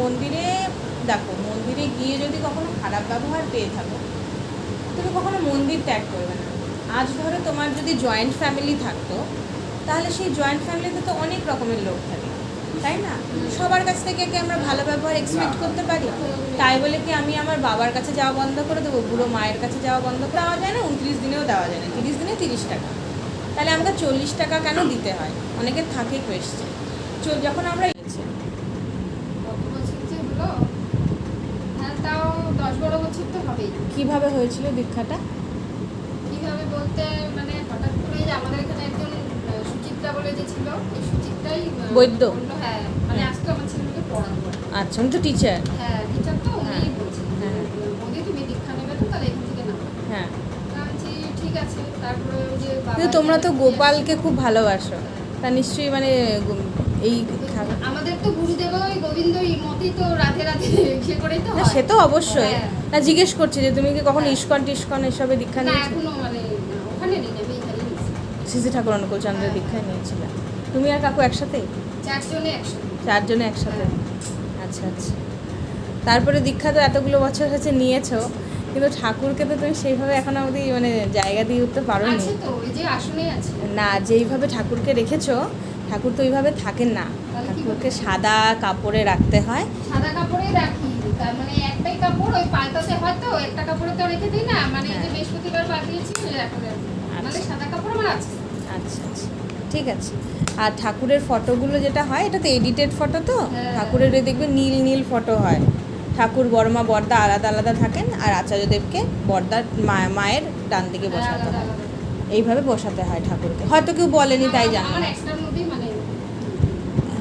মন্দিরে দেখো মন্দিরে গিয়ে যদি কখনো খারাপ ব্যবহার পেয়ে থাকো তুমি কখনো মন্দির ত্যাগ করবে না। আজ ধরো তোমার যদি জয়েন্ট ফ্যামিলি থাকতো তাহলে সেই জয়েন্ট ফ্যামিলিতে তো অনেক রকমের লোক থাকে তাই না? সবার কাছ থেকে কি আমরা ভালো ব্যবহার এক্সপেক্ট করতে পারি? তাই বলে কি আমি আমার বাবার কাছে যাওয়া বন্ধ করে দেবো বুড়ো মায়ের কাছে যাওয়া বন্ধ করে দেওয়া যায় না উনত্রিশ দিনেও দেওয়া যায় না তিরিশ দিনে তিরিশ টাকা। তাহলে আমাকে চল্লিশ টাকা কেন দিতে হয়? অনেকের থাকে কোয়েশ্চেন চল যখন আমরা গেছি কত বছর যে হলো হ্যাঁ তাও দশ বারো বছর তো হবেই কীভাবে হয়েছিল দীক্ষাটা কীভাবে বলতে মানে হঠাৎ করে যে আমাদের এখানে একজন সুচিত্রা বলে যে ছিল এই সুচিত্রাই বৈদ্য? হ্যাঁ মানে হ্যাঁ। আজকে আমার ছেলেকে পড়াবো আচ্ছা উনি তো টিচার হ্যাঁ টিচার তো হ্যাঁ। বলছেন হ্যাঁ। তুমি দীক্ষা নেবে তো তাহলে এখান থেকে নাও হ্যাঁ ঠিক আছে তারপরে ওই যে তোমরা তো গোপালকে খুব ভালোবাসো তা নিশ্চয়ই মানে এই আমাদের তো গুরুদেব ওই গোবিন্দ মতি তো রাধে রাধে সে করেই তো না সে তো অবশ্যই। হ্যাঁ। না জিজ্ঞেস করছি যে তুমি কি কখনো হ্যাঁ। ইস্কন টিস্কন এসবে দীক্ষা না নিয়েছো এখনও মানে ওখানে নেই আমি এখানে শ্রী ঠাকুর অনুকূল চন্দ্রের হ্যাঁ। দীক্ষায় নিয়েছিল। তুমি আর কাকু একসাথে? চারজনে একসাথে। চারজনে একসাথে। আচ্ছা আচ্ছা। তারপরে দীক্ষা তো এতগুলো বছর হয়েছে নিয়েছো। কিন্তু ঠাকুরকে তো তুমি সেইভাবে এখন অবধি মানে জায়গা দিয়ে উঠতে পারো আছে যে আসনে আছে। না যেইভাবে ঠাকুরকে রেখেছো ঠাকুর তো ওইভাবে থাকেন না। ঠাকুরকে সাদা কাপড়ে রাখতে হয়। সাদা কাপড়ে রাখি তার মানে একটাই কাপড় ওই পাল্টাতে হয় তো একটা কাপড়ে তো রেখে দিই না। মানে এই যে হ্যাঁ। বৃহস্পতিবার এখন মানে আচ্ছা। সাদা কাপড় আমার আছে। আচ্ছা আচ্ছা। ঠিক আছে। আর ঠাকুরের ফটোগুলো যেটা হয় এটা তো? এডিটেড ফটো তো। ঠাকুরের ওই দেখবে নীল নীল ফটো হয়। ঠাকুর বর্মা বর্দা আলাদা আলাদা থাকেন আর আচার্যদেবকে বর্দার মা- মায়ের ডান দিকে হ্যাঁ, বসাতে হয়। এইভাবে বসাতে হয় ঠাকুরকে। হয়তো কেউ বলেনি তাই জানো আমার না। একটার মধ্যেই মানে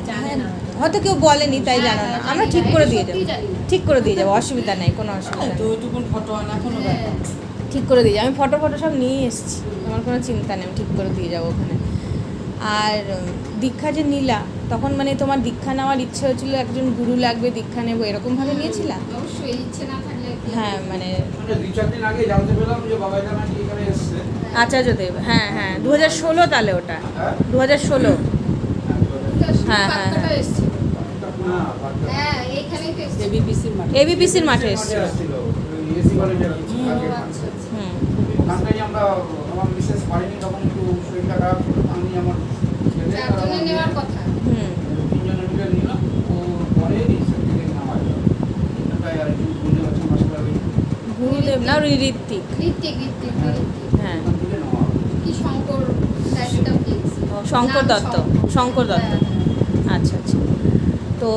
হ্যাঁ, হয়তো কেউ বলেনি তাই জানো না হ্যাঁ, আমরা ঠিক করে দিয়ে যাব ঠিক করে দিয়ে যাব অসুবিধা নেই কোনো অসুবিধা তো ফটো আনা কোনো হ্যাঁ। ঠিক করে দিয়ে যাব আমি ফটো ফটো সব নিয়ে এসেছি আমার কোনো চিন্তা নেই আমি ঠিক করে দিয়ে যাব ওখানে। আর দীক্ষা যে নিলা তখন মানে তোমার দীক্ষা নেওয়ার ইচ্ছে হচ্ছিল একজন গুরু লাগবে দীক্ষা নেব এরকমভাবে নিয়েছিলা? অবশ্যই ইচ্ছে না থাকলে হ্যাঁ মানে মানে দুই চার দিন আগে জানতে পেলাম যে বাবাইদা নাকি এখানে এসছে। আচার্যদেব হ্যাঁ হ্যাঁ দু হাজার ষোলো তাহলে ওটা। হ্যাঁ? দু হাজার ষোলো। হ্যাঁ, হ্যাঁ, এবিপিসির মাঠে গুরুদেব না ওই ঋত্বিক হ্যাঁ। শঙ্কর দত্ত। শঙ্কর দত্ত। হ্যাঁ, তো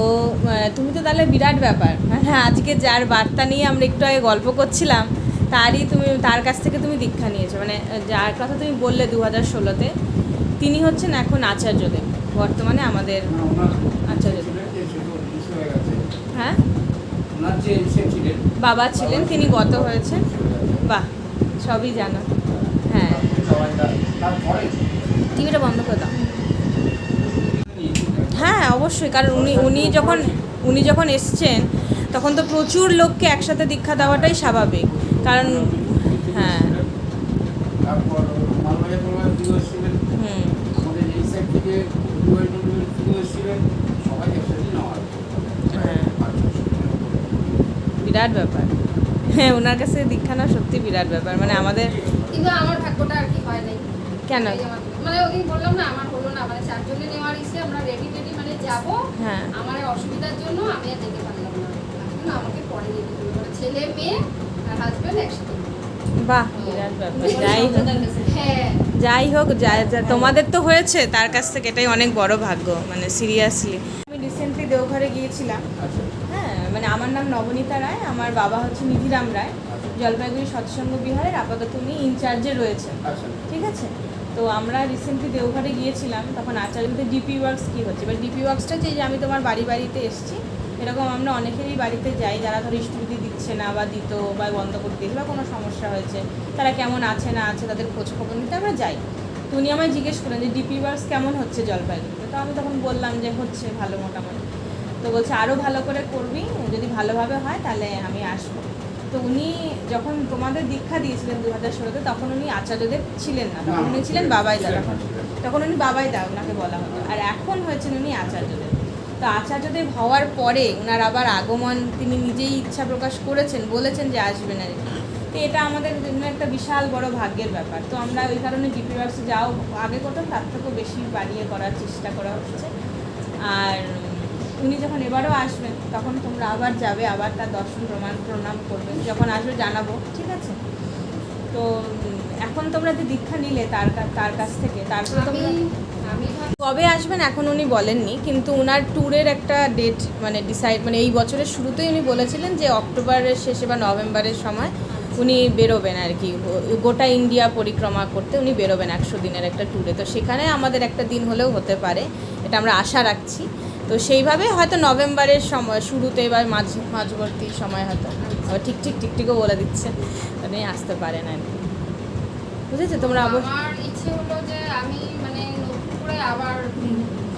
তুমি তো তাহলে বিরাট ব্যাপার। মানে আজকে যার বার্তা নিয়ে আমরা একটু আগে গল্প করছিলাম তারই তুমি তার কাছ থেকে তুমি দীক্ষা নিয়েছো। মানে যার কথা তুমি বললে দু হাজার ষোলোতে তিনি হচ্ছেন এখন আচার্যদেব বর্তমানে আমাদের ইসে হয়ে। হ্যাঁ? বাবা ছিলেন তিনি গত হয়েছেন। বাহ সবই জানো। হ্যাঁ। টিভিটা বন্ধ করে দাও। হ্যাঁ অবশ্যই। কারণ উনি উনি যখন উনি যখন এসছেন তখন তো প্রচুর লোককে একসাথে দীক্ষা দেওয়াটাই স্বাভাবিক। কারণ হ্যাঁ। হ্যাঁ। বিরাট ব্যাপার। হ্যাঁ ওনার কাছে দীক্ষা নেওয়া সত্যি বিরাট ব্যাপার। মানে আমাদের কিন্তু আমার ভাগ্যটা আর কি হয় নাই। কেন? মানে ওদিন বললাম না আমার হলো না। মানে চারজনে নেওয়ার ইচ্ছে আমরা রেডি রেডি মানে যাব হ্যাঁ। আমার অসুবিধার জন্য আমি আর যেতে পারলাম না। তার আমাকে পরে যেতে মানে ছেলে মেয়ে আর হাজবেন্ড একসাথে। বাহ বিরাট ব্যাপার। যাই হোক। হ্যাঁ। যাই হোক যা যা- তোমাদের তো হয়েছে তার কাছ থেকে এটাই অনেক বড় ভাগ্য মানে সিরিয়াসলি আমি রিসেন্টলি দেওঘরে গিয়েছিলাম। আচ্ছা। হ্যাঁ মানে আমার নাম নবনীতা রায় আমার বাবা হচ্ছে নিধিরাম রায় জলপাইগুড়ি সৎসঙ্গ বিহারের আপাতত উনি ইনচার্জে রয়েছেন। আচ্ছা। ঠিক আছে? তো আমরা রিসেন্টলি দেওঘরে গিয়েছিলাম, তখন আচার্যদের ডিপি ওয়ার্কস কী হচ্ছে? এবার ডিপি ওয়ার্কসটা যে আমি তোমার বাড়ি বাড়িতে এসেছি। এরকম আমরা অনেকেরই বাড়িতে যাই, যারা ধরো স্টুডি দিচ্ছে না বা দিত বা বন্ধ করে দিয়েছে বা কোনো সমস্যা হয়েছে, তারা কেমন আছে, না আছে, তাদের খোঁজ খবর নিতে আমরা যাই। তো উনি আমায় জিজ্ঞেস করলেন যে ডিপি ওয়ার্কস কেমন হচ্ছে জলপাইগুড়িতে? তো আমি তখন বললাম যে, হচ্ছে ভালো মোটামুটি। তো বলছে আরও ভালো করে করবি, যদি ভালোভাবে হয় তাহলে আমি আসব। তো উনি যখন তোমাদের দীক্ষা দিয়েছিলেন দু হাজার ষোলোতে, তখন উনি আচার্যদের ছিলেন না, তখন উনি ছিলেন বাবাই দা, তখন তখন উনি বাবাই দা ওনাকে বলা হতো। আর এখন হয়েছেন উনি আচার্যদের। তো আচার্যদেব হওয়ার পরে ওনার আবার আগমন, তিনি নিজেই ইচ্ছা প্রকাশ করেছেন, বলেছেন যে আসবেন আর কি। তো এটা আমাদের জন্য একটা বিশাল বড় ভাগ্যের ব্যাপার। তো আমরা ওই কারণে ডিপি ওয়ার্কসে যাও, আগে করতাম, তার থেকেও বেশি বাড়িয়ে করার চেষ্টা করা হচ্ছে। আর উনি যখন এবারও আসবেন তখন তোমরা আবার যাবে আবার তার দর্শন প্রমাণ প্রণাম করবে। যখন আসবে জানাব ঠিক আছে? তো এখন তোমরা যে দীক্ষা নিলে তার তার কাছ থেকে তারপরে তোমরা কবে আসবেন? এখন উনি বলেননি কিন্তু ওনার ট্যুরের একটা ডেট মানে ডিসাইড মানে এই বছরের শুরুতেই উনি বলেছিলেন যে অক্টোবরের শেষে বা নভেম্বরের সময় উনি বেরোবেন আর কি। গোটা ইন্ডিয়া পরিক্রমা করতে উনি বেরোবেন একশো দিনের একটা ট্যুরে। তো সেখানে আমাদের একটা দিন হলেও হতে পারে এটা আমরা আশা রাখছি। তো সেইভাবে হয়তো নভেম্বরের সময় শুরুতে বা মাঝ মাঝবর্তী সময় হয়তো। আবার ঠিক ঠিক ঠিক ঠিকও বলে দিচ্ছে। উনি আসতে পারেন আর কি বুঝেছ? তোমরা আমার ইচ্ছে হলো যে আমি মানে নতুন করে আবার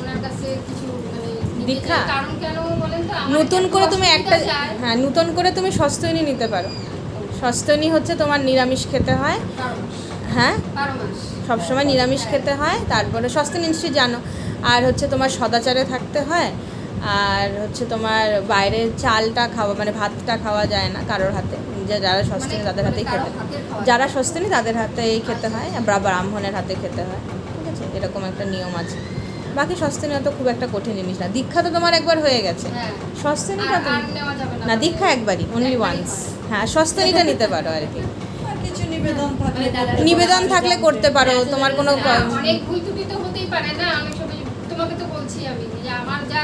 ওনার কাছে কিছু মানে দীক্ষা? কারণ কেন বলেন তো নতুন করে তুমি একটা হ্যাঁ নতুন করে তুমি সস্তনী নিতে পারো। সস্তনী হচ্ছে তোমার নিরামিষ খেতে হয়। হ্যাঁ? সবসময় নিরামিষ খেতে হয়। তারপরে সস্তনী নিশ্চয়ই জানো। আর হচ্ছে তোমার সদাচারে থাকতে হয় আর হচ্ছে তোমার বাইরের চালটা খাওয়া মানে ভাতটা খাওয়া যায় না কারোর হাতে। যে যারা সস্তনী মানে- তাদের হাতেই খেতে যারা সস্তনী তাদের হাতেই খেতে হয় বা ব্রাহ্মণের হাতে খেতে হয়। ঠিক আছে? এরকম একটা নিয়ম আছে। বাকি সস্তনী অত খুব একটা কঠিন জিনিস না। দীক্ষা তো তোমার একবার হয়ে গেছে। হ্যাঁ। সস্তনীটা না। দীক্ষা একবারই অনলি ওয়ান্স হয়। সস্তনীটা নিতে পারো আর কি। কিছু নিবেদন থাকলে নিবেদন থাকলে করতে পারো তোমার কোনো অনেক ভুল ত্রুটি তো হতেই পারে না। অনেক সময় তোমাকে তো বলছি আমি যে আমার যা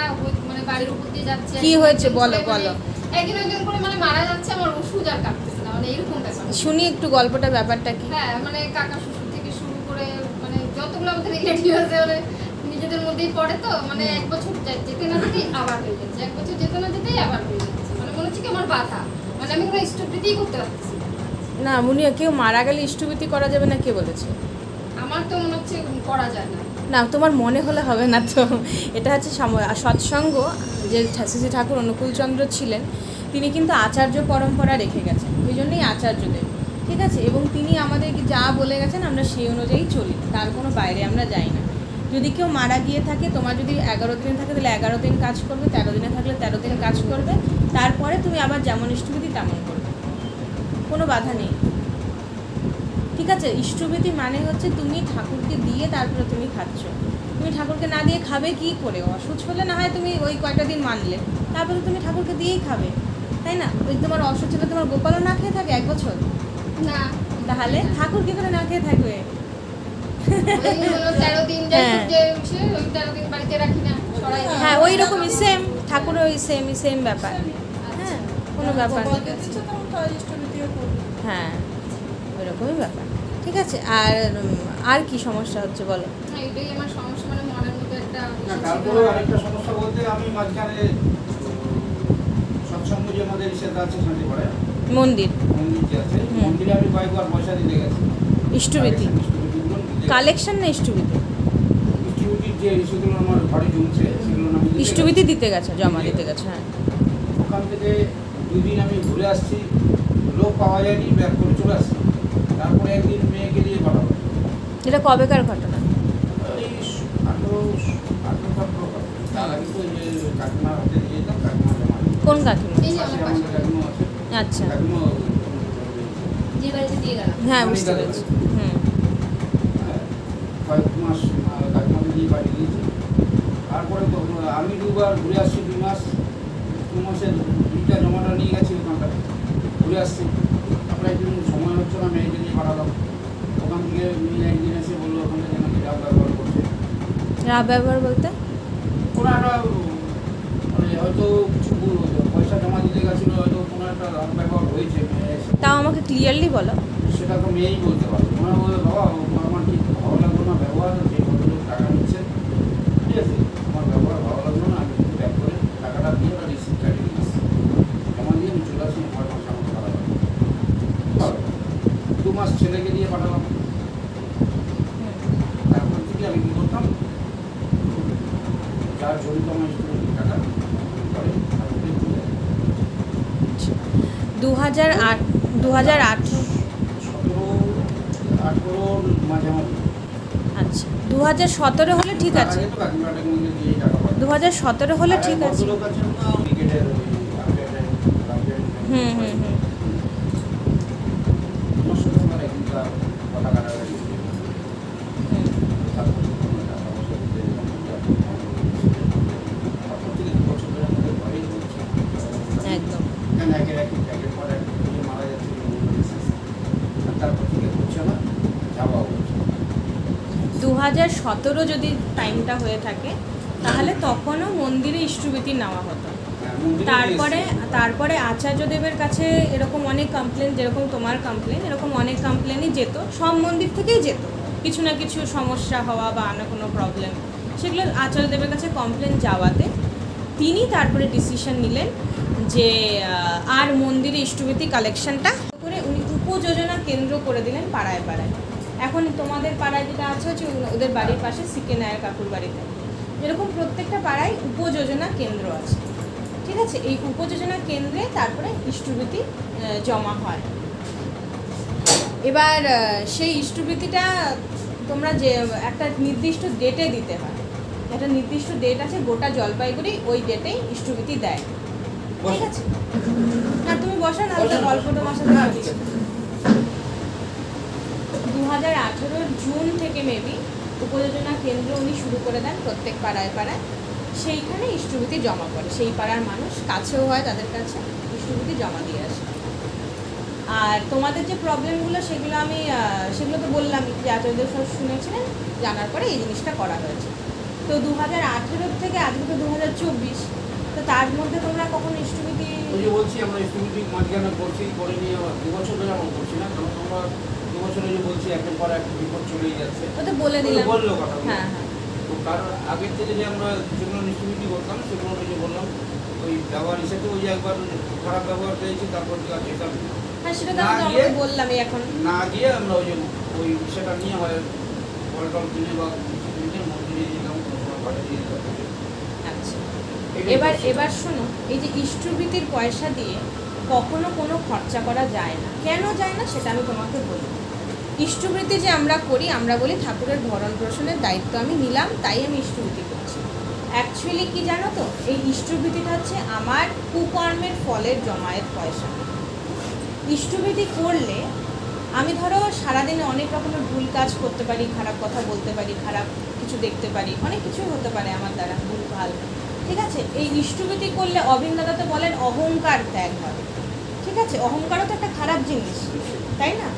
মানে বাড়ির উপর দিয়ে যাচ্ছে কি হয়েছে? বলো, মানে বলো। একদিন একদিন করে মানে মারা যাচ্ছে আমার ওষুধ আর কাটতেছে না মানে এরকম শুনি একটু গল্পটা ব্যাপারটা কি হ্যাঁ মানে কাকা শ্বশুর থেকে শুরু করে মানে যতগুলো আমাদের রিলেটিভ আছে মানে নিজেদের মধ্যেই পড়ে তো মানে এক বছর যেতে না যেতেই আবার হয়ে যাচ্ছে এক বছর যেতে না যেতেই আবার হয়ে যাচ্ছে মানে মনে হচ্ছে কি আমার বাধা মানে আমি কোনো স্টপিতেই করতে পারতেছি না। উনি কেউ মারা গেলে ইষ্টভীতি করা যাবে না কে বলেছে আমার তো মনে হচ্ছে করা যায় না না, তোমার মনে হলে হবে না তো। এটা হচ্ছে সৎসঙ্গ, যে শ্রী ঠাকুর অনুকূলচন্দ্র ছিলেন, তিনি কিন্তু আচার্য পরম্পরা রেখে গেছেন। ওই জন্যই আচার্যদেব, ঠিক আছে? এবং তিনি আমাদেরকে যা বলে গেছেন, আমরা সেই অনুযায়ী চলি। তার কোনো বাইরে আমরা যাই না। যদি কেউ মারা গিয়ে থাকে, তোমার যদি এগারো দিন থাকে, তাহলে এগারো দিন কাজ করবে, তেরো দিনে থাকলে তেরো দিন কাজ করবে। তারপরে তুমি আবার যেমন ইষ্টবিধি তেমন করবে। কোনো বাধা নেই। ঠিক আছে ইষ্টবিধি মানে হচ্ছে তুমি ঠাকুরকে দিয়ে তারপরে তুমি খাচ্ছ। তুমি ঠাকুরকে না দিয়ে খাবে কি করে? অসুচ হলে না হয় তুমি ওই কয়টা দিন মানলে। তারপরে তুমি ঠাকুরকে দিয়েই খাবে তাই না? ওই তোমার অসুচ হলে তোমার গোপালও না খেয়ে থাকে এক বছর? না। তাহলে ঠাকুর কি করে না খেয়ে থাকবে? হ্যাঁ। ওই। হ্যাঁ ওই রকমই সেম ঠাকুরের ওই সেমই সেম ব্যাপার। হ্যাঁ কোনো ব্যাপার ইষ্টনীতিও করবে। হ্যাঁ। ওই রকমই ব্যাপার। ঠিক আছে? আর আর কি সমস্যা হচ্ছে বলো? এটাই আমার সমস্যা মানে মনের মধ্যে একটা না ইসে ছিল। তারপরেও আরেকটা সমস্যা বলতে আমি মাঝখানে সৎসঙ্গ যে আমাদের ইসেটা আছে শান্তি পড়ে। মন্দির। মন্দির যে আছে মন্দিরে আমি কয়েকবার পয়সা দিতে গেছি। ইষ্টবিধি ইষ্টবিধিগুলো দিতে গেছি। কালেকশন না যে ইস্যুগুলো আমার ঘরে জমছে সেগুলো আমি দিতে দিতে গেছে জমা দিতে গেছে হ্যাঁ। ওখান থেকে দুই দিন আমি ঘুরে আসছি লোক পাওয়া যায়নি ব্যাক করে চলে আসছি। তারপরে একদিন মেয়েকে দিয়ে পাঠাবো এটা কবেকার ঘটনা? এই আঠেরো আঠেরো সতেরো। তার আগে তো যে কাকিমার হাতে দিয়ে যেতাম কাকিমা জমা দিত। কোন কাকিমা? আচ্ছা। হ্যাঁ আমি বুঝতে পেরেছি। হুম। হ্যাঁ, কয়েক মাস কাকিমাকে পাঠিয়ে দিয়েছি তারপরে আমি দুবার ঘুরে আসছি দুই মাস দু মাসের দুইটা জমাটা নিয়ে গেছি ওখানটা ঘুরে আসছি। তারপরে একদিন সময় না মেয়েকে নিয়ে পাঠালাম ওখান থেকে নিয়ে একদিন এসে বলল ওখানে থেকে নাকি ব্যবহার করছে। রাব ব্যবহার বলতে? কোনো একটা মানে হয়তো কিছু ভুল- পয়সা জমা দিতে গেছিল হয়তো কোনো একটা রাব ব্যবহার হয়েছে তাও আমাকে ক্লিয়ারলি বলো। সেটা তো মেয়েই বলতে পারবে ওনার বলবে বাবা আমার ঠিক ভালো লাগল না ব্যবহার যে ভদ্রলোক টাকা নিচ্ছে ঠিক আছে আমার ব্যবহার ভালো লাগল না আমি কিন্তু ব্যাক করে টাকাটা দিয়ে ওরা রিসিপ্ট কাটিয়ে দিচ্ছি জমা দিয়ে আমি চলে আসি আমার মাসে আমার খারাপ লাগে ভালো। দু মাস ছেলেকে দিয়ে পাঠালাম তারপর থেকে আমি কী করতাম যার জড়িত আমার স্টুডেন্ট টাকা পরে তারপরে চলে যায়। দু হাজার আট দু হাজার আচ্ছা দু সতেরো হলে ঠিক আছে। দু হাজার সতেরো হলে ঠিক আছে। হুম হুম হুম। ওনার সাথে আমার এখানকার কথা কাটাকাটি হয়েছে। হুম। তারপর থেকে দু বছর ধরে আমাদের ঘরেই চলছে। একদম এখানে একের এক একের পর এক লোকে মারা যাচ্ছে আর তারপর থেকে হচ্ছে না যাওয়া হচ্ছে দু হাজার সতেরো যদি টাইমটা হয়ে থাকে তাহলে তখনও মন্দিরে ইষ্টভীতি নেওয়া হতো। হ্যাঁ, তারপরে। তারপরে আচার্যদেবের কাছে এরকম অনেক কমপ্লেন যেরকম তোমার কমপ্লেন এরকম অনেক কমপ্লেনই যেত। সব মন্দির থেকেই যেত। কিছু না কিছু সমস্যা হওয়া বা অন্য কোনো প্রবলেম সেগুলো আচার্যদেবের কাছে কমপ্লেন যাওয়াতে তিনি তারপরে ডিসিশন নিলেন যে আর মন্দিরে ইষ্টভীতি কালেকশনটা করে উনি উপযোজনা কেন্দ্র করে দিলেন পাড়ায় পাড়ায়। এখন তোমাদের পাড়ায় যেটা আছে হচ্ছে ওদের বাড়ির পাশে সিকে নায়ের কাকুর বাড়িতে। এরকম প্রত্যেকটা পাড়ায় উপযোজনা কেন্দ্র আছে। ঠিক আছে? এই উপযোজনা কেন্দ্রে তারপরে ইষ্টভীতি জমা হয়। এবার সেই ইষ্টভীতিটা তোমরা যে, একটা নির্দিষ্ট ডেটে দিতে হয়। একটা নির্দিষ্ট ডেট আছে, গোটা জলপাইগুড়ি ওই ডেটেই ইষ্টভীতি দেয়। ঠিক আছে? না তুমি বসো না গল্প। তোমার সাথে। দু জুন থেকে মেবি উপযোজনা কেন্দ্র উনি শুরু করে দেন প্রত্যেক পাড়ায় পাড়ায়। সেইখানে ইষ্টভূতি জমা করে। সেই পাড়ার মানুষ কাছেও হয় তাদের কাছে, ইষ্টভূতি জমা দিয়ে আসে। আর তোমাদের যে প্রবলেমগুলো সেগুলো আমি সেগুলো তো বললাম, যে আচার্য সব শুনেছিলেন, জানার পরে এই জিনিসটা করা হয়েছে। তো দু হাজার আঠেরোর থেকে আজকে তো দু হাজার চব্বিশ, তো তার মধ্যে তোমরা কখন ইষ্টভূতি বলছি, আমরা স্টুডেন্ট মাঝখানে করছি, করে নিয়ে দু বছর ধরে আমরা করছি না, কারণ আমরা বছর যে বলছি একের পর এক বিপদ চলেই যাচ্ছে। ও তো বলে দিলাম। বলল কথা হ্যাঁ হ্যাঁ। তো কারণ আগের থেকে যে আমরা যেগুলো নিষ্ঠুমিটি করতাম সেগুলো যে বললাম ওই ব্যবহার হিসেবে ওই একবার খারাপ ব্যবহার পেয়েছি তারপর যেটা হ্যাঁ সেটা তো আমি বললামই এখন। না গিয়ে আমরা ওই যে ওই সেটা নিয়ে হয় ফল টল কিনে বা কিছু কিনে মন্দিরে যেতাম কোনো পাঠিয়ে দিয়ে। আচ্ছা। এবার এবার শোনো এই যে ইষ্টভীতির পয়সা দিয়ে কখনো কোনো খরচা করা যায় না। কেন যায় না সেটা আমি তোমাকে বলি। ইষ্টভৃতি যে আমরা করি, আমরা বলি ঠাকুরের ভরণ পোষণের দায়িত্ব আমি নিলাম, তাই আমি ইষ্টভৃতি করছি। অ্যাকচুয়ালি কি জানো তো? এই ইষ্টভৃতিটা হচ্ছে আমার কুকর্মের ফলের জমায়েত পয়সা। ইষ্টভৃতি করলে আমি ধরো সারাদিনে অনেক রকমের ভুল কাজ করতে পারি, খারাপ কথা বলতে পারি, খারাপ কিছু দেখতে পারি, অনেক কিছুই হতে পারে আমার দ্বারা, ভুল, ভালো। ঠিক আছে? এই ইষ্টভৃতি করলে অবিন তো বলেন অহংকার ত্যাগ হবে। ঠিক আছে? অহংকারও তো একটা খারাপ জিনিস, তাই না?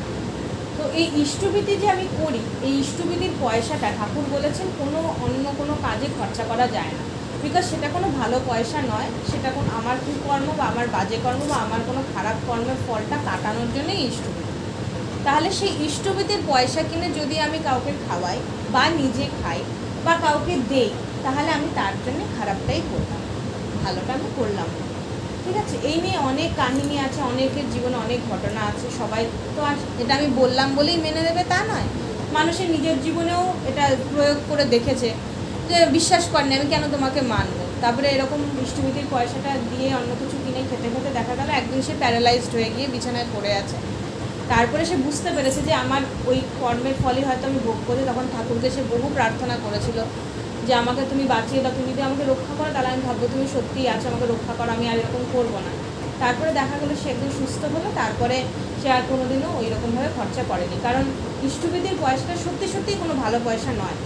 তো এই ইষ্টভীতি যে আমি করি, এই ইষ্টভীতির পয়সাটা ঠাকুর বলেছেন কোনো অন্য কোনো কাজে খরচা করা যায় না। বিকজ সেটা কোনো ভালো পয়সা নয়, সেটা কোনো আমার কুকর্ম বা আমার বাজে কর্ম বা আমার কোনো খারাপ কর্মের ফলটা কাটানোর জন্যই ইষ্টভীতি। তাহলে সেই ইষ্টভীতির পয়সা কিনে যদি আমি কাউকে খাওয়াই বা নিজে খাই বা কাউকে দেই, তাহলে আমি তার জন্য খারাপটাই করলাম। ভালোটা আমি করলাম। ঠিক আছে, এই নিয়ে অনেক কাহিনী আছে, অনেকের জীবনে অনেক ঘটনা আছে, সবাই তো আর এটা আমি বললাম বলেই মেনে নেবে তা নয়। মানুষের নিজের জীবনেও এটা প্রয়োগ করে দেখেছে যে বিশ্বাস করেনি, আমি কেন তোমাকে মানব? তারপরে এরকম ইষ্টভীতির পয়সাটা দিয়ে অন্য কিছু কিনে খেতে খেতে দেখা গেল, একদিন সে প্যারালাইজড হয়ে গিয়ে বিছানায় পড়ে আছে। তারপরে সে বুঝতে পেরেছে যে আমার ওই কর্মের ফলই হয়তো আমি ভোগ করি, তখন ঠাকুরকে সে বহু প্রার্থনা করেছিল। যে আমাকে তুমি বাঁচিয়ে দাও, তুমি যদি আমাকে রক্ষা করো, তাহলে আমি ভাববো তুমি সত্যিই আছো, আমাকে রক্ষা করো, আমি আর এরকম করব না। তারপরে দেখা গেলো সে একদম সুস্থ হলো, তারপরে সে আর কোনোদিনও ওই রকমভাবে খরচা করেনি। কারণ ইষ্টবিধির পয়সাটা সত্যি সত্যিই কোনো ভালো পয়সা নয়।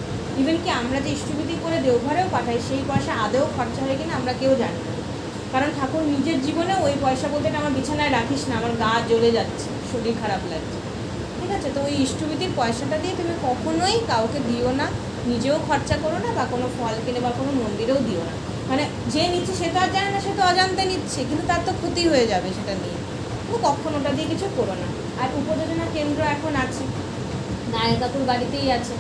ইভেন কি আমরা যে ইষ্টবিধি করে দেওঘরেও পাঠাই, সেই পয়সা আদেও খরচা হয় কিনা আমরা কেউ জানি না। কারণ ঠাকুর নিজের জীবনে ওই পয়সা বলতে আমার বিছানায় রাখিস না, আমার গা জ্বলে যাচ্ছে, শরীর খারাপ লাগছে। ঠিক আছে? তো ওই ইষ্টবিধির পয়সাটা দিয়ে তুমি কখনোই কাউকে দিও না। নিজেও খরচা করো না বা কোনো ফল কিনে বা কোনো মন্দিরেও দিও না। মানে যে নিচ্ছে সে তো আর জানে না, সে তো অজান্তে নিচ্ছে, কিন্তু তার তো ক্ষতি হয়ে যাবে সেটা নিয়ে। তো কখনো ওটা দিয়ে কিছু করো না। আর উপযোজনা কেন্দ্র এখন আছে। নায়কাকুর বাড়িতেই আছে।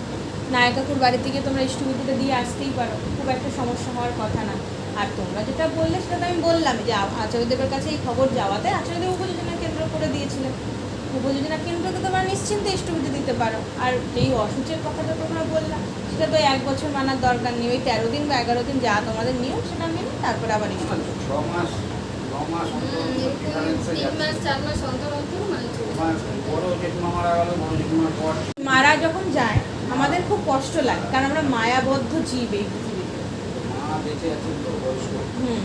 নায়কাকুর বাড়ি থেকে তোমরা ইষ্টবিধিটা দিয়ে আসতেই পারো। খুব একটা সমস্যা হওয়ার কথা না। আর তোমরা যেটা বললে সেটা তো আমি বললাম যে আচার্যদেবের কাছে এই খবর যাওয়াতে আচার্যদেব উপযোজনা কেন্দ্র করে দিয়েছিলেন। উপযোজনা কেন্দ্রকে তোমরা নিশ্চিন্তে ইষ্টবিধি দিতে পারো। আর এই অসুচের কথাটা তোমরা বললাম সেটা তো এক বছর মানার দরকার নেই। ওই তেরো দিন বা এগারো দিন যা তোমাদের নিয়ম সেটা মেনে তারপরে আবার ইষ্টবিধি ছ মাস ন মাস অন্তর অন্তর ডিফারেন্সে তিন যাচ্ছে মাস চার মাস অন্তর অন্তর মানে মারা যখন যায় আমাদের খুব কষ্ট লাগে কারণ আমরা মায়াবদ্ধ জীব এই পৃথিবীতে। হুম।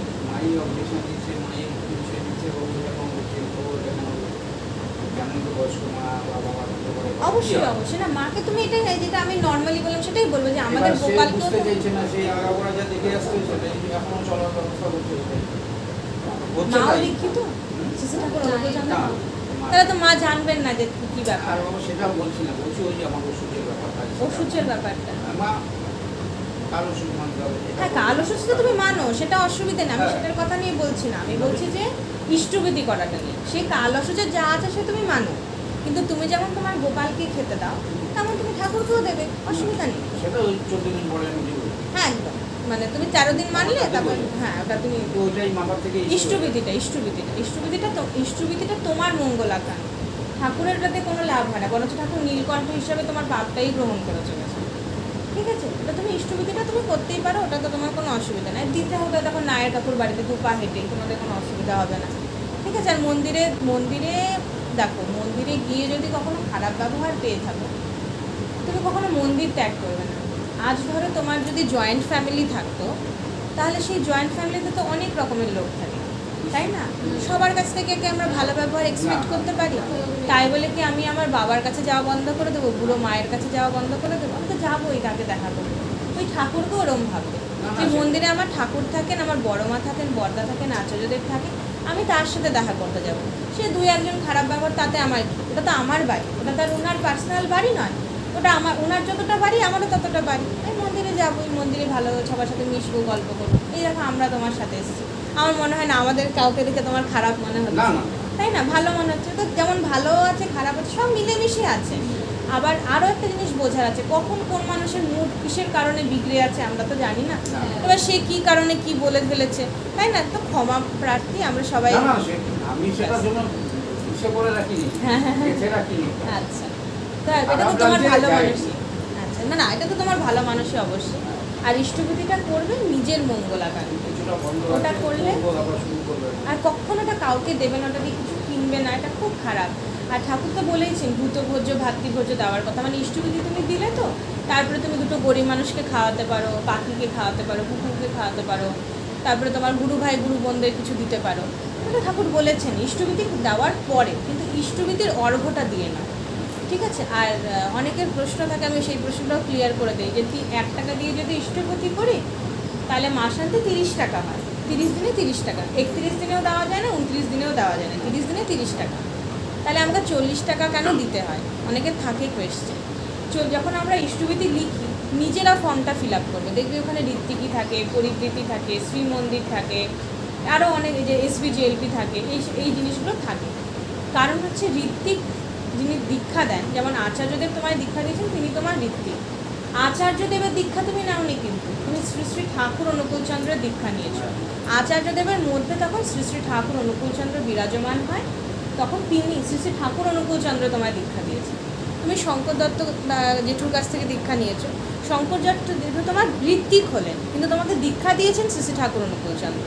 অবশ্যই অবশ্যই। না মাকে তুমি এটাই যেটা আমি নর্মালি বললাম সেটাই বলব যে আমাদের গোপালকেও মাও তাহলে তো মা জানবেন না যে কি ব্যাপার। সেটা বলছি না বলছি ওই যে আমার ওষুধের ব্যাপারটা ওষুধের হ্যাঁ কাল ওষুধ তুমি মানো সেটা অসুবিধা নেই আমি হ্যাঁ। সেটার কথা নিয়ে বলছি না। আমি বলছি যে ইষ্টবিধি করাটা নিয়ে সেই কাল ওষুধের যা আছে সে তুমি মানো। কিন্তু তুমি যেমন তোমার গোপালকে খেতে দাও তেমন তুমি ঠাকুরকেও দেবে অসুবিধা নেই। সেটা ওই চোদ্দ দিন পরে হ্যাঁ একদম। মানে তুমি তেরো দিন মানলে তারপর হ্যাঁ ওটা তুমি। ইষ্টবিধিটা ইষ্টবিধিটা ইষ্টবিধিটা তো ইষ্টবিধিটা তোমার মঙ্গলাকান ঠাকুরের ওটাতে কোনো লাভ হয় না বরঞ্চ ঠাকুর নীলকণ্ঠ হিসাবে তোমার পাপটাই গ্রহণ করে চলেছে। ঠিক আছে? ওটা তুমি ইষ্টবিধিটা তুমি করতেই পারো ওটা তো তোমার কোনো অসুবিধা নেই। দিতে হবে তখন নায়ের কাকুর বাড়িতে দুপা হেঁটে তোমাদের কোনো অসুবিধা হবে না। ঠিক আছে আর মন্দিরে মন্দিরে দেখো মন্দিরে গিয়ে যদি কখনো খারাপ ব্যবহার পেয়ে থাকো তুমি কখনো মন্দির ত্যাগ করবে না। আজ ধরো তোমার যদি জয়েন্ট ফ্যামিলি থাকতো তাহলে সেই জয়েন্ট ফ্যামিলিতে তো অনেক রকমের লোক থাকে তাই না? সবার কাছ থেকে কি আমরা ভালো ব্যবহার এক্সপেক্ট করতে পারি? তাই বলে কি আমি আমার বাবার কাছে যাওয়া বন্ধ করে দেবো বুড়ো মায়ের কাছে যাওয়া বন্ধ করে দেবো? আমি তো যাবোই তাকে দেখা করব ওই ঠাকুরকেও ওরম ভাববে। যে মন্দিরে আমার ঠাকুর থাকেন আমার বড় মা থাকেন বর্দা থাকেন আচার্যদেব থাকে আমি তার সাথে দেখা করতে যাব। সে দুই একজন খারাপ ব্যবহার তাতে আমার? ওটা তো আমার বাড়ি। ওটা তার ওনার পার্সোনাল বাড়ি নয়। ওটা আমার ওনার যতটা বাড়ি আমারও ততটা বাড়ি। আমি মন্দিরে যাব ওই মন্দিরে ভালো সবার সাথে মিশবো গল্প করব। এই দেখো আমরা তোমার সাথে এসেছি। আমার মনে হয় না আমাদের কাউকে দেখে তোমার খারাপ মনে হচ্ছে। তাই না? ভালো মনে হচ্ছে। তো যেমন ভালো আছে খারাপ আছে সব মিলেমিশে আছে। আবার আরও একটা জিনিস বোঝার আছে কখন কোন মানুষের মুড কিসের কারণে বিগড়ে আছে আমরা তো জানি না। না। এবার সে কি কারণে কি বলে ফেলেছে? তাই না? তো ক্ষমা প্রার্থী আমরা সবাই না না আমি সেটার জন্য করে রাখিনি। হ্যাঁ, হ্যাঁ, হ্যাঁ। রাখিনি। আচ্ছা। তো এটা তো তোমার ভালো মানুষই। আচ্ছা না না এটা তো তোমার ভালো মানুষই অবশ্যই। আর ইষ্টবিধিটা করবে নিজের মঙ্গল আকাঙ্ক্ষা কিছুটা বন্ধ ওটা করলে? করব, শুরু করবে। আর কখনো এটা কাউকে দেবে না ওটা দিয়ে কিছু কিনবে না এটা খুব খারাপ। আর ঠাকুর তো বলেইছেন ভূতভোজ্য ভাতৃভোজ্য দেওয়ার কথা। মানে ইষ্টবিধি তুমি দিলে তো তারপরে তুমি দুটো গরিব মানুষকে খাওয়াতে পারো পাখিকে খাওয়াতে পারো কুকুরকে খাওয়াতে পারো। তারপরে তোমার গুরু ভাই, গুরু বোনদের কিছু দিতে পারো। এটা ঠাকুর বলেছেন ইষ্টবিধি দেওয়ার পরে কিন্তু ইষ্টবিধির অর্ঘটা দিয়ে না ঠিক আছে? আর অনেকের প্রশ্ন থাকে, আমি সেই প্রশ্নটাও ক্লিয়ার করে দিই যে এক টাকা দিয়ে যদি ইষ্টপতি করি, তাহলে মাসান্তে তিরিশ টাকা হয়। তিরিশ দিনে তিরিশ টাকা। একত্রিশ দিনেও দেওয়া যায় না, উনত্রিশ দিনেও দেওয়া যায় না। তিরিশ দিনে তিরিশ টাকা। তাহলে আমাকে চল্লিশ টাকা কেন দিতে হয়? অনেকের থাকে কোয়েশ্চেন যখন আমরা ইষ্টবিধি লিখি নিজেরা ফর্মটা ফিল আপ করবে। দেখবি ওখানে ঋত্বিকি থাকে, পরিবৃত্তি থাকে শ্রী মন্দির থাকে আরও অনেক যে এসবি জেএলপি থাকে, এই এই জিনিসগুলো থাকে। কারণ হচ্ছে ঋত্বিক যিনি দীক্ষা দেন, যেমন আচার্যদেব তোমায় দীক্ষা দিয়েছেন, তিনি তোমার ঋত্বিক। আচার্যদেবের দীক্ষা তুমি নাওনি কিন্তু, তুমি শ্রী শ্রী ঠাকুর অনুকূলচন্দ্রের দীক্ষা নিয়েছো। আচার্যদেবের মধ্যে তখন শ্রী শ্রী ঠাকুর অনুকূলচন্দ্র বিরাজমান হয়, তখন তিনি শ্রী শ্রী ঠাকুর অনুকূলচন্দ্র তোমায় দীক্ষা দিয়েছে তুমি শঙ্কর দত্ত জেঠুর কাছ থেকে দীক্ষা নিয়েছো। শঙ্কর দত্ত জেঠু তোমার ঋত্বিক হলেন কিন্তু তোমাকে দীক্ষা দিয়েছেন শ্রী ঠাকুর অনুকূলচন্দ্র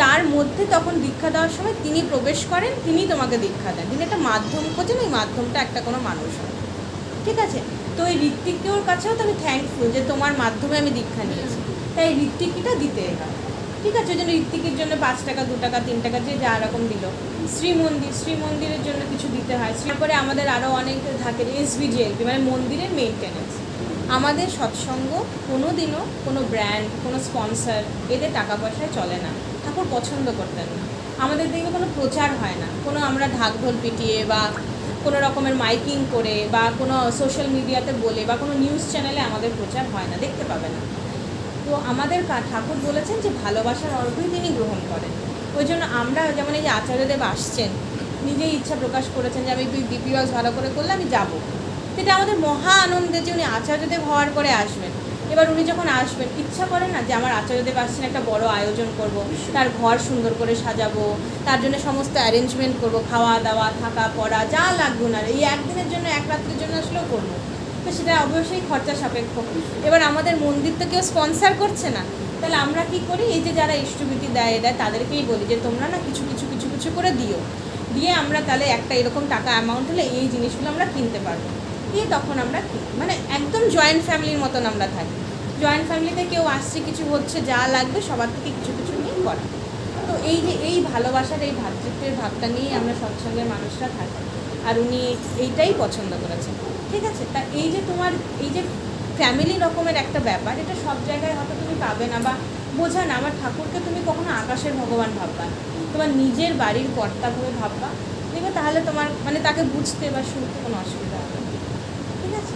তার মধ্যে তখন দীক্ষা দেওয়ার সময় তিনি প্রবেশ করেন, তিনি তোমাকে দীক্ষা দেন। তিনি একটা মাধ্যম খোঁজেন, ওই মাধ্যমটা একটা কোনো মানুষ হয়। ঠিক আছে? তো ওই ঋত্বিকের কাছেও তো আমি থ্যাঙ্কফুল যে তোমার মাধ্যমে আমি দীক্ষা নিয়েছি। তাই ঋত্বিকিটা দিতে হয় ঠিক আছে, ওই জন্য ঋত্বিকের জন্য পাঁচ টাকা, দু টাকা, তিন টাকা, যে যা রকম দিল। শ্রী মন্দির, শ্রী মন্দিরের জন্য কিছু দিতে হয়। তারপরে আমাদের আরও অনেক থাকে এসবিজিএলপি মানে মন্দিরের মেনটেনেন্স আমাদের সৎসঙ্গ কোনো দিনও কোনো ব্র্যান্ড কোনো স্পন্সর এদের টাকা পয়সায় চলে না। ঠাকুর পছন্দ করতেন না। আমাদের দিকে কোনো প্রচার হয় না। কোনো আমরা ঢাক ঢোল পিটিয়ে বা কোনো রকমের মাইকিং করে বা কোনো সোশ্যাল মিডিয়াতে বলে বা কোনো নিউজ চ্যানেলে আমাদের প্রচার হয় না। দেখতে পাবে না। তো আমাদের ঠাকুর বলেছেন যে ভালোবাসার অর্ঘই তিনি গ্রহণ করেন। ওই জন্য আমরা যেমন এই যে আচার্যদেব আসছেন নিজেই ইচ্ছা প্রকাশ করেছেন যে আমি তুই ডিপি ওয়ার্কস ভালো করে করলে আমি যাব। এটা আমাদের মহা আনন্দে যে উনি আচার্যদেব হওয়ার পরে আসবেন। এবার উনি যখন আসবেন ইচ্ছা করে না যে আমার আচার্যদেব আসছেন একটা বড় আয়োজন করব। তার ঘর সুন্দর করে সাজাবো তার জন্য সমস্ত অ্যারেঞ্জমেন্ট করব খাওয়া দাওয়া থাকা পড়া যা লাগবে না এই একদিনের জন্য এক রাত্রের জন্য আসলেও করব। তো সেটা অবশ্যই খরচা সাপেক্ষ। এবার আমাদের মন্দির তো কেউ স্পন্সার করছে না। তাহলে আমরা কি করি? এই যে যারা ইষ্টবিধি দেয় দেয়, তাদেরকেই বলি যে তোমরা না কিছু কিছু কিছু কিছু করে দিও। দিয়ে আমরা তাহলে একটা এরকম টাকা অ্যামাউন্ট হলে এই জিনিসগুলো আমরা কিনতে পারব। দিয়ে তখন আমরা মানে একদম জয়েন্ট ফ্যামিলির মতন আমরা থাকি। জয়েন্ট ফ্যামিলিতে কেউ আসছে, কিছু হচ্ছে, যা লাগবে সবার থেকে কিছু কিছু নিয়ে করা। তো এই যে, এই ভালোবাসার, এই ভাতৃত্বের ভাবটা নিয়েই আমরা সৎসঙ্গের মানুষরা থাকি। আর উনি এইটাই পছন্দ করেছেন। ঠিক আছে? তা এই যে তোমার এই যে ফ্যামিলি রকমের একটা ব্যাপার এটা সব জায়গায় হয়তো তুমি পাবে না বা বোঝা না। আমার ঠাকুরকে তুমি কখনো আকাশের ভগবান ভাববা তোমার নিজের বাড়ির কর্তা করে ভাববা দেখবে তাহলে তোমার মানে তাকে বুঝতে বা শুনতে কোনো অসুবিধা হবে না। ঠিক আছে?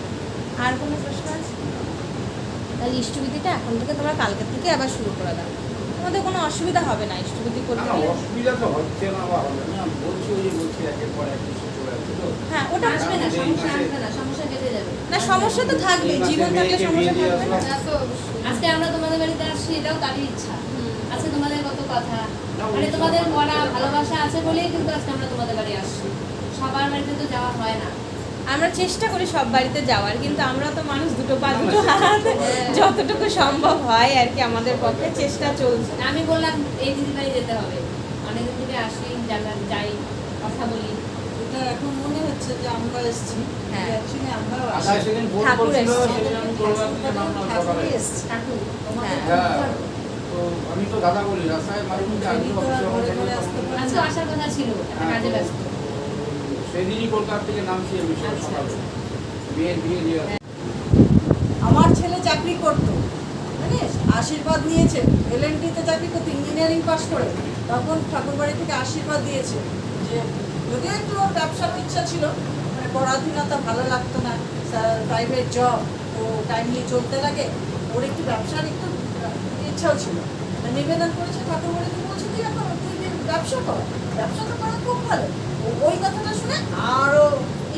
আর কোনো প্রশ্ন আছে? তাহলে ইষ্টবিধিটা এখন থেকে তোমরা কালকে থেকে আবার শুরু করে দাও। তোমাদের কোনো অসুবিধা হবে না ইষ্টবিধি করতে। অসুবিধা তো হচ্ছে না বা হবে না। বলছি ওই বলছি একের পর এক হ্যাঁ ওটা আসবে না সমস্যা আসবে না সমস্যা কেটে যাবে। না সমস্যা তো থাকবে জীবন থাকলে সমস্যা থাকবে না। তো আজকে আমরা তোমাদের বাড়িতে আসছি এটাও তারই ইচ্ছা। আজকে তোমাদের কত কথা? মানে তোমাদের ভালোবাসা আছে বলেই কিন্তু আজকে আমরা তোমাদের বাড়ি আসছি। সবার বাড়িতে তো যাওয়া হয় না। আমরা চেষ্টা করি সব বাড়িতে যাওয়ার কিন্তু আমরা তো মানুষ দুটো পা দুটো হাত হ্যাঁ। যতটুকু সম্ভব হয় আর কি আমাদের পক্ষে চেষ্টা চলছে। আমি বললাম এই দিদি বাড়ি যেতে হবে। অনেকদিন থেকে আসি যাই কথা বলি। এটা এখন মনে হচ্ছে যে আমরা এসেছি। অ্যাকচুয়ালি ঠাকুর এসছে। ঠাকুর। তো আমি তো দাদা বলি রাস্তায় মাঝে মধ্যে আমি তো আজকে আসার কথা ছিল একটা কাজে ব্যস্ত। সেদিনই কলকাতা থেকে নামছি আমি সকালে। বিয়ে বিয়ে আমার ছেলে চাকরি করতো। জানিস আশীর্বাদ নিয়েছে। এলএনটিতে চাকরি করতো ইঞ্জিনিয়ারিং পাস করে। তখন ঠাকুরবাড়ি থেকে আশীর্বাদ দিয়েছে যে যদিও একটু ওর ব্যবসার ইচ্ছা ছিল মানে পরাধীনতা ভালো লাগতো না প্রাইভেট জব ও টাইমলি চলতে লাগে, ওর একটু ব্যবসার একটু ইচ্ছাও ছিল। তা নিবেদন করেছে, ঠাকুরবাড়িতে বলছে, তুই এখন তুই ব্যবসা কর, ব্যবসা তো করা খুব ভালো। ওই কথাটা শুনে আরও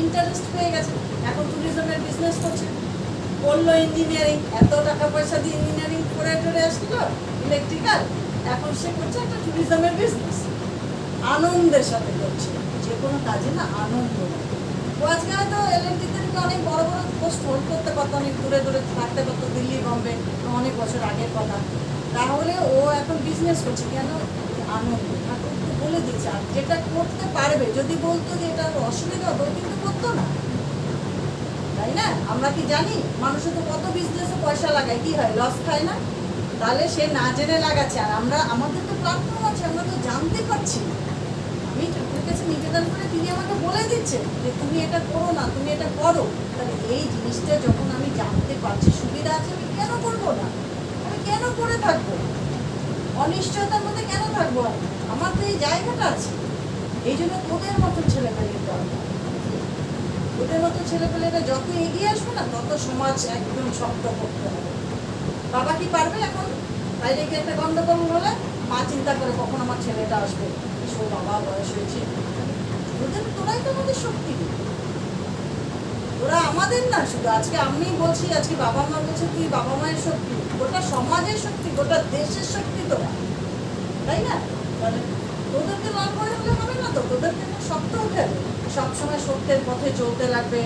ইন্টারেস্ট পেয়ে গেছে। এখন ট্যুরিজমের বিজনেস করছে। করল ইঞ্জিনিয়ারিং এত টাকা পয়সা দিয়ে ইঞ্জিনিয়ারিং করে টরে আসছিল ইলেকট্রিক্যাল এখন সে করছে একটা ট্যুরিজমের বিজনেস আনন্দের সাথে করছে। কোনো কাজে না আনন্দ ও আজকে হয়তো এলএনটিতে অনেক বড় বড় পোস্ট হোল্ড করতে পারতো, অনেক দূরে দূরে থাকতে পারতো, দিল্লি, বম্বে, অনেক বছর আগের কথা। তাহলে ও এখন বিজনেস করছে, কেন আনন্দ? ঠাকুর তো বলে দিচ্ছে আর যেটা করতে পারবে, যদি বলতো যে এটা অসুবিধা ও কিন্তু করতো না। তাই না? আমরা কি জানি? মানুষের তো কত বিজনেসে পয়সা লাগায়, কি হয় লস খায় না? তাহলে সে না জেনে লাগাচ্ছে, আর আমরা, আমাদের তো প্ল্যাটফর্ম আছে, আমরা তো জানতে পারছি। ঠাকুরের কাছে নিবেদন করে তিনি আমাকে বলে দিচ্ছে যে তুমি এটা করো না, তুমি এটা করো। তাহলে এই জিনিসটা যখন আমি জানতে পারছি সুবিধা আছে, আমি কেন করব না? আমি কেন করে থাকব? অনিশ্চয়তার মধ্যে কেন থাকব? আমি? আমার তো এই জায়গাটা আছে। এই জন্য তোদের মতো ছেলে দরকার ওদের মতো ছেলেপেলেরা যত এগিয়ে আসবে না, তত সমাজ একদম শক্ত করতে হবে। বাবা কি পারবে এখন? বাইরে গিয়ে একটা গন্ডগোল হলে মা চিন্তা করে কখন আমার ছেলেটা আসবে। সো বাবা বয়স হয়েছে ওদের তোরাই তো আমাদের শক্তি ওরা আমাদের না শুধু আজকে আমি বলছি আজকে বাবা মা বলছে তুই বাবা মায়ের শক্তি গোটা সমাজের শক্তি গোটা দেশের শক্তি তোরা তাই না তোদেরকে লাভ করে হলে হবে না তো তোদেরকে শক্ত হতে হবে সবসময় সত্যের পথে চলতে লাগবে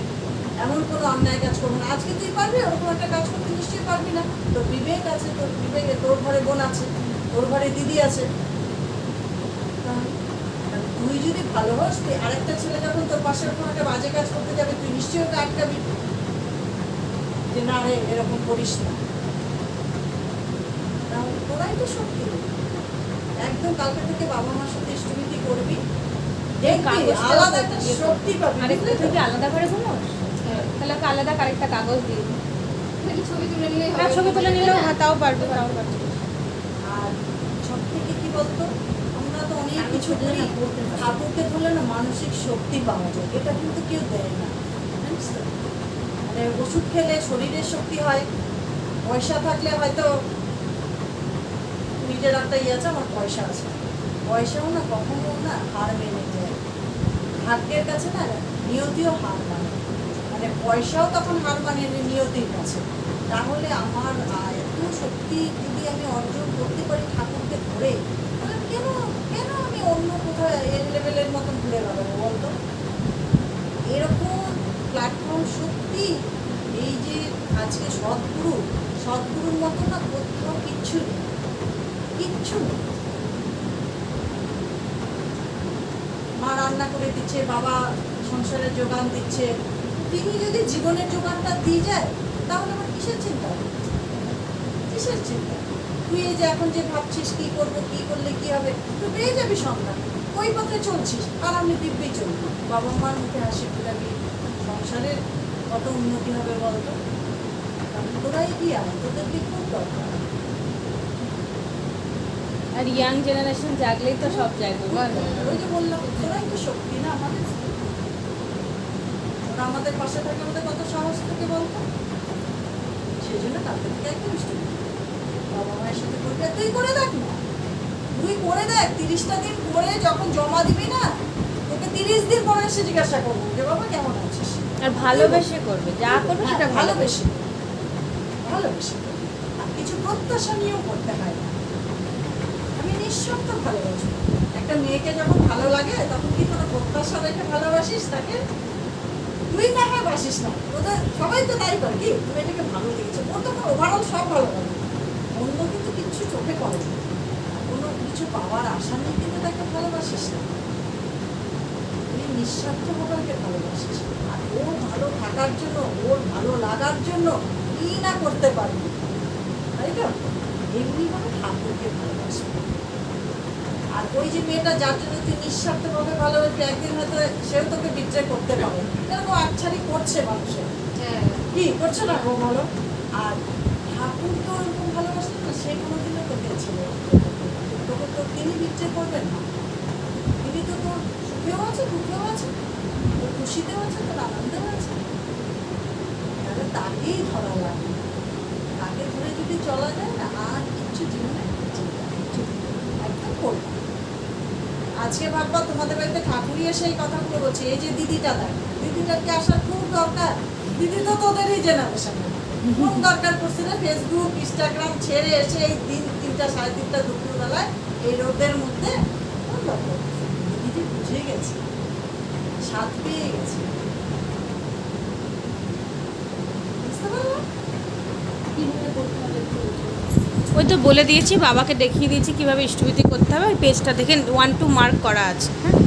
এমন কোনো অন্যায় কাজ করব না আজকে তুই পারবি ওরকম একটা কাজ করতে নিশ্চয়ই পারবি না তোর বিবেক আছে তোর বিবেকে তোর ঘরে বোন আছে, তোর ঘরে দিদি আছে তুই যদি ভালো হস তুই আরেকটা ছেলে যখন তোর পাশে কোনো একটা বাজে কাজ করতে যাবে তুই নিশ্চয়ই ওকে আটকাবি যে না রে এরকম করিস না। তোরাই তো শক্তি একদম কালকে থেকে বাবা মার সাথে ইষ্টমিতি করবি। আলাদা একটা শক্তি পাবি আরেকটা থেকে আলাদা করে ঘুমোস তাহলে আলাদা আরেকটা কাগজ দিয়ে ছবি তুলে নিলেই হ্যাঁ হবে? ছবি তুলে নিলেও হ্যাঁ তাও পারবে তাও পারবে। আর সব থেকে কি বলতো? তো অনেক কিছু করি। ঠাকুরকে ধরলে না মানসিক শক্তি পাওয়া যায়। এটা কিন্তু কেউ দেয় না। মানে ওষুধ খেলে শরীরের শক্তি হয় পয়সা থাকলে হয়তো নিজের একটা ইয়ে আছে আমার পয়সা আছে। পয়সাও না কখনো না হার মেনে যায়। ভাগ্যের কাছে না নিয়তিও হার মানে। মানে পয়সাও তখন হার মানে নিয়তির কাছে। তাহলে আমার এত শক্তি যদি আমি অর্জন করতে পারি ঠাকুরকে ধরে আমি অন্য কোথাও এর লেভেলের মতন ঘুরে বেড়াবো, বলতো? এরকম প্ল্যাটফর্ম সত্যি এই যে আজকে সদ্গুরু, সদ্গুরুর মতো না কোথাও কিচ্ছু নেই কিচ্ছু নেই। মা রান্না করে দিচ্ছে, বাবা সংসারের যোগান দিচ্ছে। তিনি যদি জীবনের যোগানটা দিয়ে যায়, তাহলে আমার কিসের চিন্তা? কিসের চিন্তা? তুই যে এখন যে ভাবছিস কি করব কি করলে কি হবে তুই পেয়ে যাবি সন্তান ওই পথে চলছিস আর আমি দিব্যি চলবো। বাবা মার মুখে হাসি ফুটাবি সংসারের কত উন্নতি হবে বলতো? তোরাই কি আর? তোদেরকে খুব দরকার? আর ইয়াং জেনারেশন জাগলেই তো সব জাগবে বল। ওই যে বললাম তোরাই তো শক্তি না আমাদের? ওরা আমাদের পাশে থাকে আমাদের কত সাহস থাকে বলতো? সেই জন্য তাদের থেকে বাবা মায়ের সাথে করবি তুই করে দেখ না। তুই করে দেখ তিরিশটা দিন পরে যখন জমা দিবি না তোকে তিরিশ দিন পরে এসে জিজ্ঞাসা করব যে বাবা কেমন আছিস? আর ভালোবেসে করবে যা করবে সেটা হ্যাঁ, ভালোবেসে। ভালোবেসে আর কিছু প্রত্যাশা নিয়েও করতে হয় না। আমি নিঃশব্দ ভালোবাসি। একটা মেয়েকে যখন ভালো লাগে তখন কি কোনো প্রত্যাশা রেখে ভালোবাসিস তাকে? তুই না হয় বাসিস না। ওদের সবাই তো তাই করে কি? মেয়েটাকে ভালো লেগেছে ওর তখন ওভারঅল সব ভালো লাগে। অন্য কিন্তু কিচ্ছু চোখে পড়ে না কোনো কিছু পাওয়ার আশা নেই কিন্তু তাকে ভালোবাসিস না। তুই নিঃস্বার্থভাবে ভালোবাসিস। আর ওর ভালো থাকার জন্য ওর ভালো লাগার জন্য কি না করতে পারবি তাই তো? এমনিভাবে ঠাকুরকে ভালোবাসবি আর ওই যে মেয়েটা যার জন্য তুই নিঃস্বার্থভাবে ভালোবাসবি একদিন হয়তো সেও তোকে বিচ্ছয় করতে পারে। এরকম আচ্ছারি করছে মানুষের হ্যাঁ। কি? করছে না ও ভালো আর ঠাকুর তো ওরকম ভালোবাসেন না সে কোনোদিনও তোকে ছেলে তোকে তো তিনি বিচ্ছয় করবেন না তিনি তো তোর সুখেও আছে দুঃখেও আছে তোর খুশিতেও আছে তোর আনন্দেও আছে? তাহলে তাকেই ধরা লাগে তাকে ধরে যদি চলা যায় না আর কিচ্ছু জীবনে। একদম করব আজকে ভাববা তোমাদের বাড়িতে ঠাকুরই এসে এই কথাগুলো বলছে এই যে দিদিটা দেখ দিদিটাকে আসার খুব দরকার? দিদি তো তোদেরই জেনারেশন কোন দরকার পড়ছে না ফেসবুক ইনস্টাগ্রাম ছেড়ে এসে এই দিন তিনটা, সাড়ে তিনটা দুপুরবেলায় এই রোদের মধ্যে। কোন দরকার পড়ছে? দিদি বুঝে গেছে। পেয়ে ওই তো বলে দিয়েছি, বাবাকে দেখিয়ে দিয়েছি কীভাবে ইষ্টভীতি করতে হবে। ওই পেজটা দেখে ওয়ান টু মার্ক করা আছে হ্যাঁ?